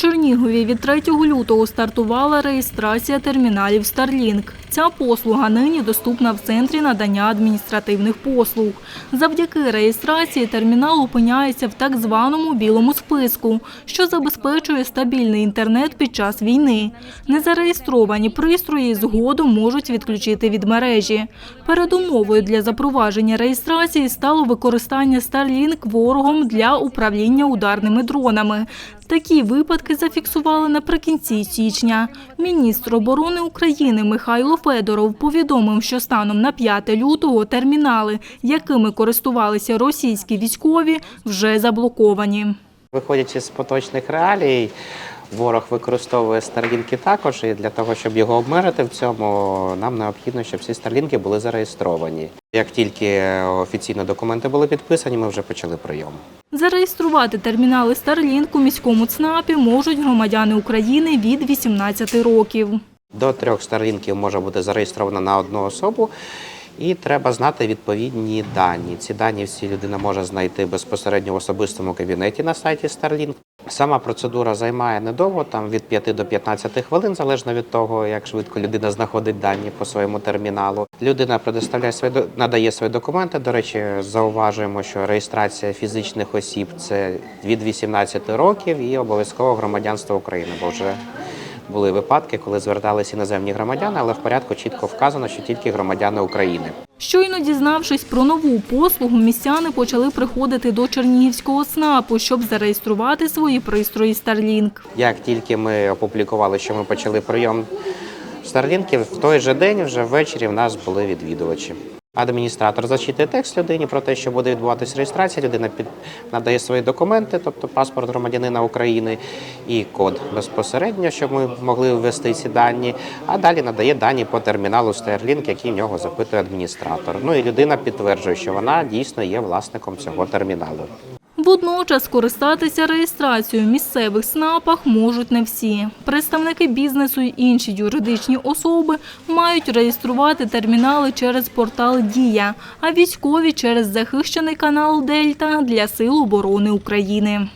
Чернігові від 3 лютого стартувала реєстрація терміналів Starlink. Ця послуга нині доступна в центрі надання адміністративних послуг. Завдяки реєстрації термінал опиняється в так званому білому списку, що забезпечує стабільний інтернет під час війни. Незареєстровані пристрої згодом можуть відключити від мережі. Передумовою для запровадження реєстрації стало використання Starlink ворогом для управління ударними дронами. Такі випадки зафіксували наприкінці січня. Міністр оборони України Михайло Федоров повідомив, що станом на 5 лютого термінали, якими користувалися російські військові, вже заблоковані. Виходячи з поточних реалій, ворог використовує старлінки також, і для того, щоб його обмежити в цьому, нам необхідно, щоб всі старлінки були зареєстровані. Як тільки офіційно документи були підписані, ми вже почали прийом. Зареєструвати термінали Starlink у міському ЦНАПі можуть громадяни України від 18 років. До трьох старлінків може бути зареєстровано на одну особу. І треба знати відповідні дані. Ці дані всі людина може знайти безпосередньо в особистому кабінеті на сайті Starlink. Сама процедура займає недовго, там від 5 до 15 хвилин, залежно від того, як швидко людина знаходить дані по своєму терміналу. Людина предоставляє свої надає свої документи. До речі, зауважуємо, що реєстрація фізичних осіб це від 18 років і обов'язково громадянство України, бо вже були випадки, коли зверталися іноземні громадяни, але в порядку чітко вказано, що тільки громадяни України. Щойно дізнавшись про нову послугу, містяни почали приходити до Чернігівського ЦНАПу, щоб зареєструвати свої пристрої Starlink. Як тільки ми опублікували, що ми почали прийом старлінків, в той же день, вже ввечері, в нас були відвідувачі. Адміністратор зачитує текст людині про те, що буде відбуватися реєстрація. Людина під надає свої документи, тобто паспорт громадянина України і код безпосередньо, щоб ми могли ввести ці дані. А далі надає дані по терміналу Starlink, який в нього запитує адміністратор. Ну і людина підтверджує, що вона дійсно є власником цього терміналу. Водночас користатися реєстрацією в місцевих СНАПах можуть не всі. Представники бізнесу й інші юридичні особи мають реєструвати термінали через портал Дія, а військові через захищений канал Дельта для Сил оборони України.